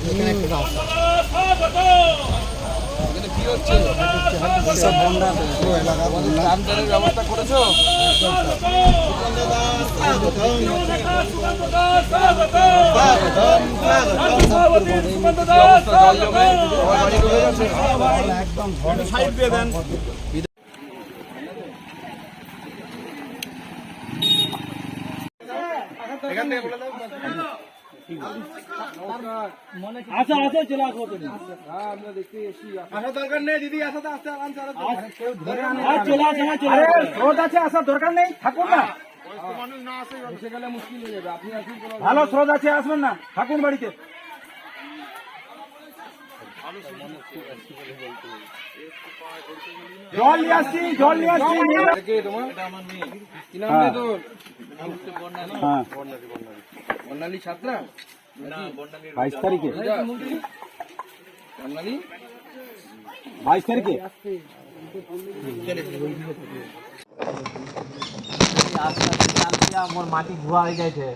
এখানে একটা রাস্তা এখানে ব্যবস্থা করেছ? কি অবস্থা জল জমে সবার বাড়ি ডুবে গেছে একদম আচ্ছা আচ্ছা চলে আসব তুমি। হ্যাঁ আমরা দেখতে এসি আসা দরকার নেই দিদি আসাতে আসতে আরামসে আরামসে। চলে আসে হ্যাঁ চলে আসে। আছে আসার দরকার নেই থাকুন না। হয়ে ভালো স্রোত আছে আসবেন না থাকুন বাড়িতে। জল নিয়ে আসছি জল নিয়ে আসছি। হ্যাঁ। বর্ণালী ছাত্রা? বাইশ তারিখে। বর্ণালী বাইশ তারিখে? আমার মাটি ধোয়া হয়ে গেছে।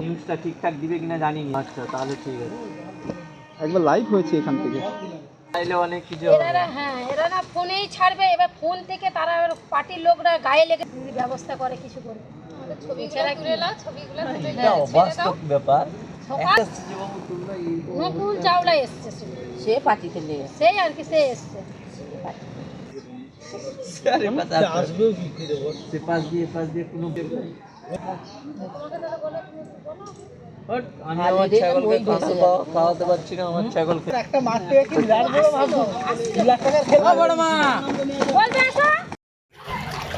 নিউজটা ঠিকঠাক দিবে কিনা জানি না আচ্ছা তাহলে ঠিক আছে। একবার লাইভ হয়েছে এখান থেকে। চাইলে অনেক কিছু এরা হ্যাঁ এরা না ফোনেই ছাড়বে এবার ফোন থেকে তারা পার্টির লোকরা গায়ে লেগে ব্যবস্থা করে কিছু করে। ছবিগুলো তুলে নাও ছবিগুলো তুলে ব্যাপার। নকুল চাওলা এসছে সে। পার্টিতে নিয়ে সেই আর কি সে এসছে। সে পাশ দিয়ে পাশ দিয়ে কোনো হট, আমি আমার ছাগলকে ঘাস খাওয়া- খাওয়াতে পারছি না আমার ছাগলকে।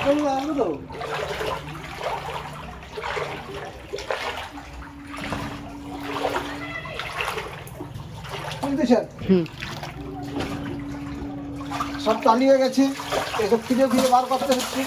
বলবে আসো শুনতেছেন সব চালিয়ে গেছে এসব খুঁজে খুঁজে বার করতে হচ্ছে।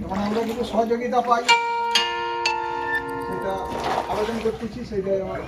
যখন আমরা কিছু সহযোগিতা পাই। সেটা আবেদন করতেছি সেটাই আমার।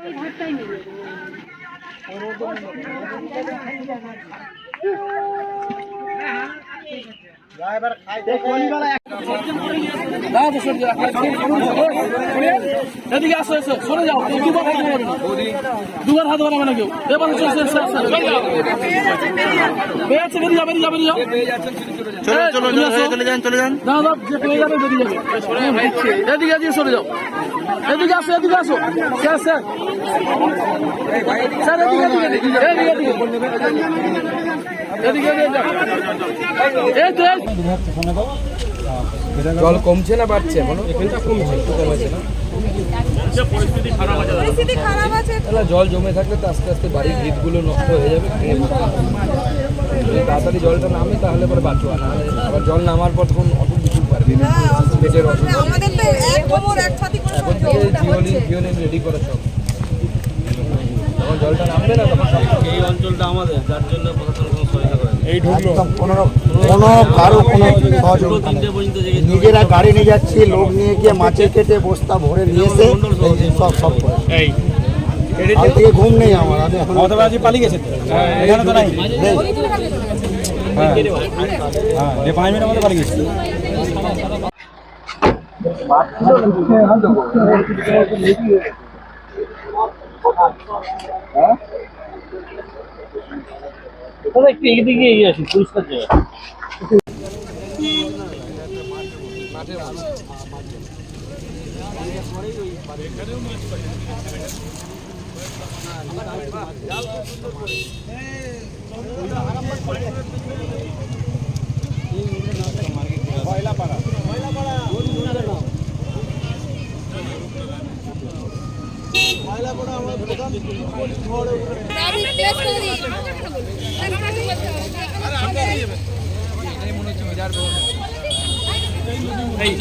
ওই এদিকে আসো এসো সরে যাও। দুবার হাত বাড়াবে না দুবার হাত বাড়াবে না কেউ। এবার যাও বেরিয়ে যাও বেরিয়ে যাও বেরিয়ে যাও। চলো চলো চলে যান চলে যান। দাও দাও যে পেয়ে যাবে বেরিয়ে যাবে। এদিকে এদিকে সরে যাও। এদিকে আসো এদিকে আসো। Sir sir. স্যার এদিকে এদিকে এদিকে। জল কমছে না বাড়ছে? এখনও এখানটা কমছে একটু কমেছে না? জল জমে থাকলে তো আস্তে আস্তে বাড়ির ভিতগুলো নষ্ট হয়ে যাবে যদি তাড়াতাড়ি জলটা নামে তাহলে পরে বাঁচোয়া না আবার জল নামার পর তখন অত কিছু পারবে না। পেটের অসুবিধা আমাদের তো এক কোমর এক ছাতি করে এখন থেকে রেডি করে সব। যখন জলটা নামবে না তখন? এই অঞ্চলটা আমাদের যার জন্য প্রশাসন কোনো সহায়তা করে এই একদম কোনো কোনো কারও কোনো সহযোগিতা নেই। পর্যন্ত জেগে নিজেরা গাড়ি নিয়ে যাচ্ছি লোক নিয়ে গিয়ে মাছে কেটে বস্তা ভরে নিয়ে এসে সব সব করে। এই। কাল থেকে ঘুম নেই আমার আমি এখন মমতাবাজি পালিয়ে গেছে এখানে তো নাই। নেই। হ্যাঁ। পাঁচ মিনিটের মধ্যে পালিয়ে গেছে। একটু এদিকে এগিয়ে আসি পরিষ্কার জায়গা। মাঠের মাঝে মনে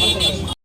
হচ্ছে